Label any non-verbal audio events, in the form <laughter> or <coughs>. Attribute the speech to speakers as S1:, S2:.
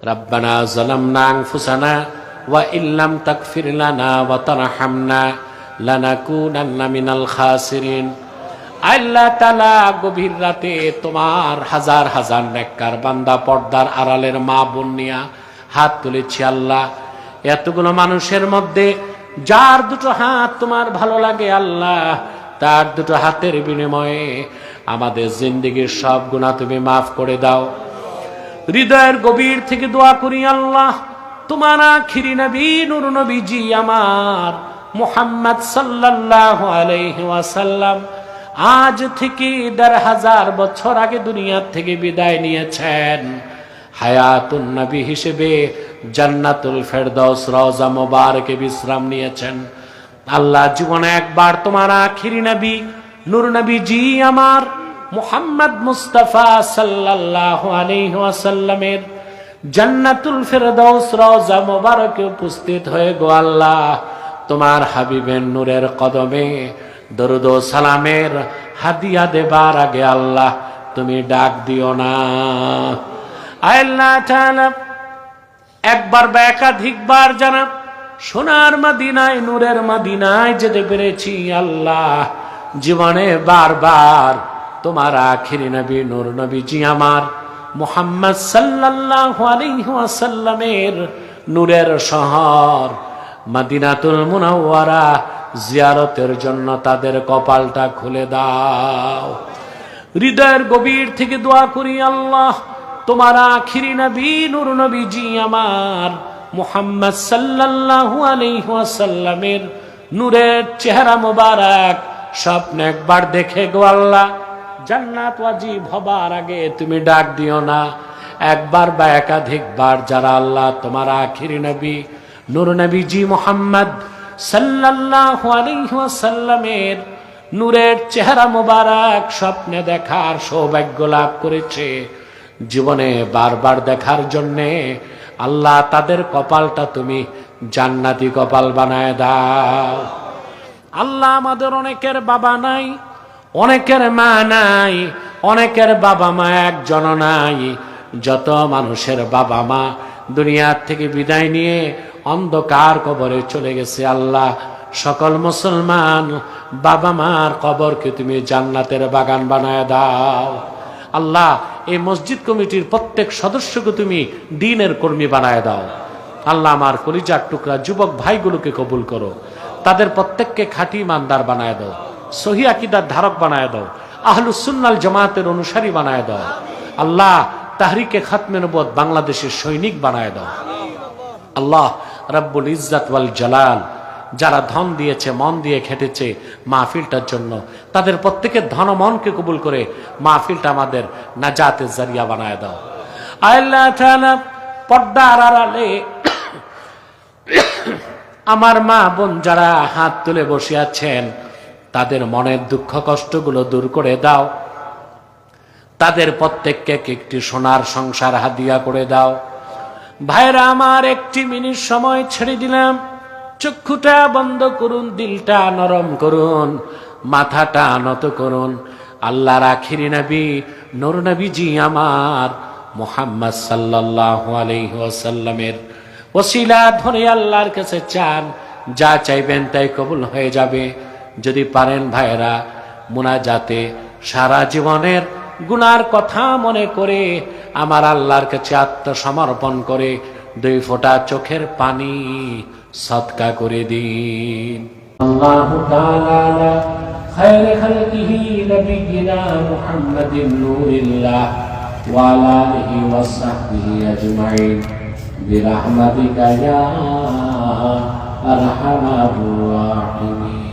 S1: ربنا ظلمنا أنفسنا وإن لم تغفر لنا وترحمنا لنكونن من الخاسرين আল্লাহ তালা গভীর রাতে তোমার হাজার হাজার নেককার বান্দা পর্দার আড়ালের মা বোন নিয়া হাত তুলেছি আল্লাহ এতগুলো মানুষের মধ্যে যার দুটো হাত তোমার ভালো লাগে আল্লাহ তার দুটো হাতের বিনিময়ে আমাদের জিন্দিগির সব গুণা তুমি মাফ করে দাও হৃদয়ের গভীর থেকে দোয়া করি, আল্লাহ, তোমার আখিরি নবী, নুর নবীজি আমার, মোহাম্মদ সাল্লাল্লাহু আলাইহি ওয়াসাল্লাম, আজ থেকে দেড় হাজার বছর আগে দুনিয়া থেকে বিদায় নিয়েছেন। হায়াতুন নবী হিসেবে জান্নাতুল ফেরদৌস রওজা মোবারকে বিশ্রাম নিয়েছেন। আল্লাহ জীবনে একবার তোমার আখিরি নবী, নূর নবী জি আমার মুহাম্মদ মুস্তাফা সাল্লাল্লাহু আলাইহি ওয়াসাল্লামের জান্নাতুল ফেরদৌস রওজা মোবারকে উপস্থিত হয়ে গো আল্লাহ, তোমার হাবিবের নূরের কদমে দরুদ সালামের হাদিয়া দেবার আগে আল্লাহ, তুমি ডাক দিও না। আল্লাহ একবার বা একাধিকবার জানা সোনার মাদিনায়, নূরের মাদিনায় যেতে পেরেছি আল্লাহ, জীবনে বারবার তোমার আখিরি নবী, নূর নবীজি আমার। মুহাম্মদ সাল্লাল্লাহু আলাইহি ওয়াসাল্লামের নূরের শহর মদিনাতুল মুনাওয়ারা জিয়ারতের জন্য তাদের কপালটা খুলে দাও। হৃদয়ের গভীর থেকে দোয়া করি, আল্লাহ, তোমার আখিরি নবী, নূর নবীজি আমার। মুহাম্মদ সাল্লাল্লাহু আলাইহি ওয়াসাল্লামের নূরের চেহারা মোবারক স্বপ্নে একবার দেখে গো আল্লাহ। জান্নাত ওয়াজিব হবার আগে তুমি ডাক দিও না। একবার বা একাধিকবার যারা আল্লাহ তোমার আখিরি নবী, নূর নবীজি মোহাম্মদ সাল্লাল্লাহু আলাইহি ওয়াসাল্লামের নূরের চেহারা মোবারক স্বপ্নে দেখার সৌভাগ্য লাভ করেছে। জীবনে বারবার দেখার জন্যে আল্লাহ তাদের কপালটা তুমি জান্নাতি কপাল বানায় দাও। আল্লাহ আমাদের অনেকের বাবা নাই অনেকের মা নাই, অনেকের বাবা মা একজন নাই। যত মানুষের বাবা মা দুনিয়ার থেকে বিদায় নিয়ে অন্ধকার কবরে চলে গেছে আল্লাহ। সকল মুসলমান বাবা মার কবরকে তুমি জান্নাতের বাগান বানায় দাও। আল্লাহ, এই মসজিদ কমিটির প্রত্যেক সদস্যকে তুমি দিনের কর্মী বানায় দাও। আল্লাহ, আমার কলিজার টুকরা যুবক ভাইগুলোকে কবুল করো। তাদের প্রত্যেককে খাঁটি ইমানদার বানায় দাও। সহি আকিদার ধারক বানায় দাও। আহলুসুন্নাল জামাতের অনুসারী বানায় দাও। আল্লাহ তাহরিকে খাতমে নবদ বাংলাদেশের সৈনিক বানায় দাও। আল্লাহ রব্বুল ইজ্জাত ওয়াল জালাল, যারা ধন দিয়েছে, মন দিয়ে খেটেছে মাহফিলটার জন্য, তাদের প্রত্যেকের ধন মনকে কবুল করে মাহফিলটা আমাদের নাজাতের জারিয়া বানায় দাও। আল্লাহ তাআলা আড়ালে <coughs> আমার মা বোন যারা হাত তুলে বসে আছেন তাদের মনের দুঃখ কষ্টগুলো দূর করে দাও। তাদের প্রত্যেককে একটি সোনার সংসার হাদিয়া করে দাও। ভাইরা আমার একটি মিনিট সময় ছেড়ে দিলাম। চক্ষুটা বন্ধ করুন, দিলটা নরম করুন, মাথাটা নত করুন। আল্লাহর আখিরি নবী, নূর নবীজি আমার মোহাম্মদ সাল্লাল্লাহু আলাইহি ওয়াসাল্লামের ওসিলা ধরে আল্লাহর কাছে চান, যা চাইবেন তাই কবুল হয়ে যাবে। যদি পারেন ভাইরা মুনাজাতে সারা জীবনের গুনার কথা মনে করে আমার আল্লাহর কাছে আত্মসমর্পণ করে দুই ফোঁটা চোখের পানি সৎকা করে দিন। خير خلقه نبينا محمد نور الله وعلى وصحبه برحمتك يا الراحمين